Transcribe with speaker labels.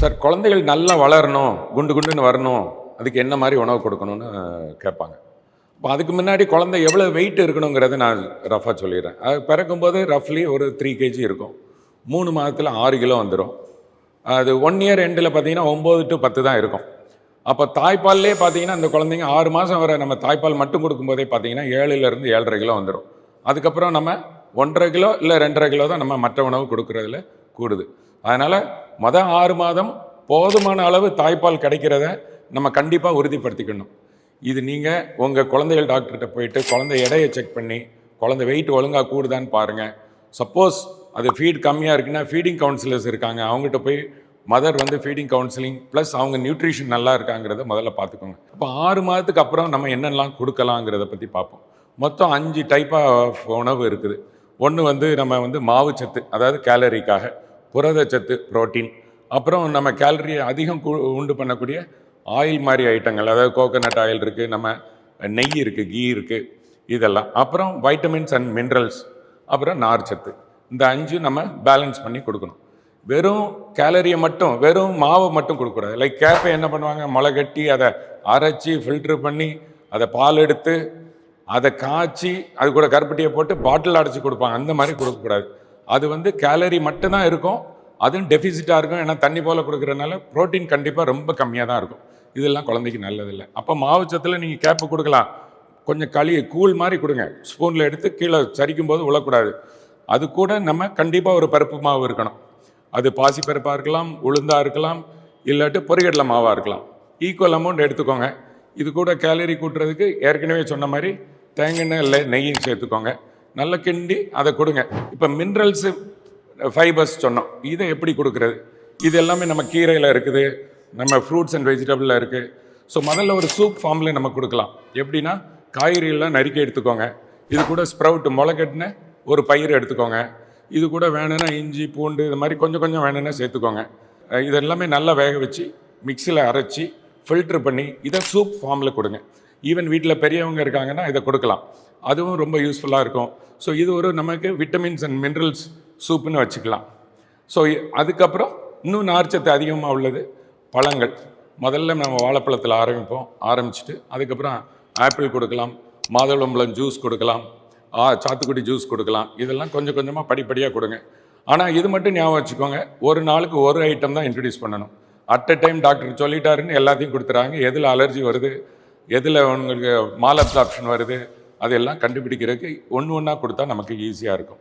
Speaker 1: Sir குழந்தைகள் நல்லா வளரணும் குண்டு குண்டுன்னு வரணும் அதுக்கு என்ன மாதிரி உணவு கொடுக்கணும்னு கேட்பாங்க. இப்போ அதுக்கு முன்னாடி குழந்தை எவ்வளோ வெயிட் இருக்கணுங்கிறத நான் ரஃபாக சொல்லிடுறேன். அது பிறக்கும்போது ரஃப்லி ஒரு த்ரீ கேஜி இருக்கும். மூணு மாதத்தில் ஆறு கிலோ வந்துடும் அது ஒன் இயர் எண்டில் பார்த்தீங்கன்னா ஒம்பது டு பத்து தான் இருக்கும். அப்போ தாய்ப்பால்லே பார்த்தீங்கன்னா அந்த குழந்தைங்க ஆறு மாதம் வர நம்ம தாய்ப்பால் மட்டும் கொடுக்கும்போதே பார்த்தீங்கன்னா ஏழுலேருந்து ஏழரை கிலோ வந்துடும் அதுக்கப்புறம் நம்ம ஒன்றரை கிலோ இல்லை ரெண்டரை கிலோ தான் நம்ம மற்ற உணவு கொடுக்குறதுல கூடுது. அதனால் மொதல் ஆறு மாதம் போதுமான அளவு தாய்ப்பால் கிடைக்கிறத நம்ம கண்டிப்பாக உறுதிப்படுத்திக்கணும். இது நீங்கள் உங்கள் குழந்தைகள் டாக்டர்கிட்ட போயிட்டு குழந்தை எடையை செக் பண்ணி குழந்தை வெயிட் ஒழுங்காக கூடுதான்னு பாருங்கள் சப்போஸ் அது ஃபீட் கம்மியாக இருக்குன்னா ஃபீடிங் கவுன்சிலர்ஸ் இருக்காங்க. அவங்ககிட்ட போய் மதர் வந்து ஃபீடிங் கவுன்சிலிங் ப்ளஸ் அவங்க நியூட்ரிஷன் நல்லா இருக்காங்கிறத முதல்ல பார்த்துக்கோங்க. இப்போ ஆறு மாதத்துக்கு அப்புறம் நம்ம என்னெல்லாம் கொடுக்கலாங்கிறத பற்றி பார்ப்போம். மொத்தம் அஞ்சு டைப் ஆஃப் உணவு இருக்குது. ஒன்று வந்து நம்ம வந்து மாவு சத்து அதாவது கேலரிக்காக புரதச்சத்து புரோட்டீன் அப்புறம் நம்ம கேலரி அதிகம் உண்டு பண்ணக்கூடிய ஆயில் மாதிரி ஐட்டங்கள் அதாவது கோகோனட் ஆயில் இருக்குது நம்ம நெய் இருக்குது கீ இருக்குது இதெல்லாம். அப்புறம் வைட்டமின்ஸ் அண்ட் மினரல்ஸ் அப்புறம் நார்ச்சத்து. இந்த அஞ்சு நம்ம பேலன்ஸ் பண்ணி கொடுக்கணும். வெறும் கேலரியை மட்டும் வெறும் மாவை மட்டும் கொடுக்கக்கூடாது. லைக் கேப்பை என்ன பண்ணுவாங்க? முளை கட்டி அதை அரைச்சி ஃபில்ட்ரு பண்ணி அதை பால் எடுத்து அதை காய்ச்சி அது கூட கருப்பட்டியை போட்டு பாட்டில் அடைச்சி கொடுப்பாங்க. அந்த மாதிரி கொடுக்கக்கூடாது. அது வந்து கேலரி மட்டும்தான் இருக்கும். அதுவும் டெஃபிசிட்டாக இருக்கும். ஏன்னா தண்ணி போல் கொடுக்குறதுனால புரோட்டீன் கண்டிப்பாக ரொம்ப கம்மியாக தான் இருக்கும். இதெல்லாம் குழந்தைக்கு நல்லதில்லை. அப்போ மாவுச்சத்தில் நீங்கள் கேப்பு கொடுக்கலாம். கொஞ்சம் களி கூழ் மாதிரி கொடுங்க. ஸ்பூனில் எடுத்து கீழே சரிக்கும் போது விழக்கூடாது அது கூட நம்ம கண்டிப்பாக ஒரு பருப்பு மாவு இருக்கணும். அது பாசி பருப்பாக இருக்கலாம் உளுந்தாக இருக்கலாம் இல்லாட்டி பொரிகடலை மாவாக இருக்கலாம். ஈக்குவல் அமௌண்ட் எடுத்துக்கோங்க. இது கூட கேலரி கூட்டுறதுக்கு ஏற்கனவே சொன்ன மாதிரி தேங்காய் எண்ணெய் இல்லை நெய்யும் சேர்த்துக்கோங்க. நல்லா கிண்டி அதை கொடுங்க. இப்போ மினரல்ஸு ஃபைபர்ஸ் சொன்னோம். இதை எப்படி கொடுக்குறது? இது எல்லாமே நம்ம கீரையில் இருக்குது நம்ம ஃப்ரூட்ஸ் அண்ட் வெஜிடபிளில் இருக்குது ஸோ முதல்ல ஒரு சூப் ஃபார்மில் நம்ம கொடுக்கலாம். எப்படின்னா காய்கறியெல்லாம் நறுக்கி எடுத்துக்கோங்க. இது கூட ஸ்ப்ரவுட் முளைக்கட்டின ஒரு பயிர் எடுத்துக்கோங்க. இது கூட வேணும்னா இஞ்சி பூண்டு இது மாதிரி கொஞ்சம் கொஞ்சம் வேணும்னா சேர்த்துக்கோங்க. இதெல்லாமே இது எல்லாமே நல்லா வேக வச்சு மிக்சியில் அரைச்சி ஃபில்ட்ரு பண்ணி இதை சூப் ஃபார்மில் கொடுங்க. ஈவன் வீட்டில் பெரியவங்க இருக்காங்கன்னா இதை கொடுக்கலாம். அதுவும் ரொம்ப யூஸ்ஃபுல்லாக இருக்கும். ஸோ இது ஒரு நமக்கு விட்டமின்ஸ் அண்ட் மினரல்ஸ் சூப்புன்னு வச்சுக்கலாம். ஸோ அதுக்கப்புறம் இன்னும் நார்ச்சத்து அதிகமாக உள்ளது பழங்கள். முதல்ல நம்ம வாழைப்பழத்தில் ஆரம்பிப்போம் ஆரம்பிச்சுட்டு அதுக்கப்புறம் ஆப்பிள் கொடுக்கலாம் மாதுளம்பழம் ஜூஸ் கொடுக்கலாம் ஆ சாத்துக்குடி ஜூஸ் கொடுக்கலாம். இதெல்லாம் கொஞ்சம் கொஞ்சமாக படிப்படியாக கொடுங்க. ஆனால் இது மட்டும் ஞாபகம் வச்சுக்கோங்க ஒரு நாளுக்கு ஒரு ஐட்டம் தான் இன்ட்ரடியூஸ் பண்ணணும். அட் அ டைம் டாக்டர் சொல்லிட்டாருன்னு எல்லாத்தையும் கொடுத்துறாங்க. எதில் அலர்ஜி வருது எதில் உங்களுக்கு மால் அப்சார்ப்ஷன் வருது அதெல்லாம் கண்டுபிடிக்கிறதுக்கு ஒன்று ஒன்றா கொடுத்தா நமக்கு ஈஸியாக இருக்கும்.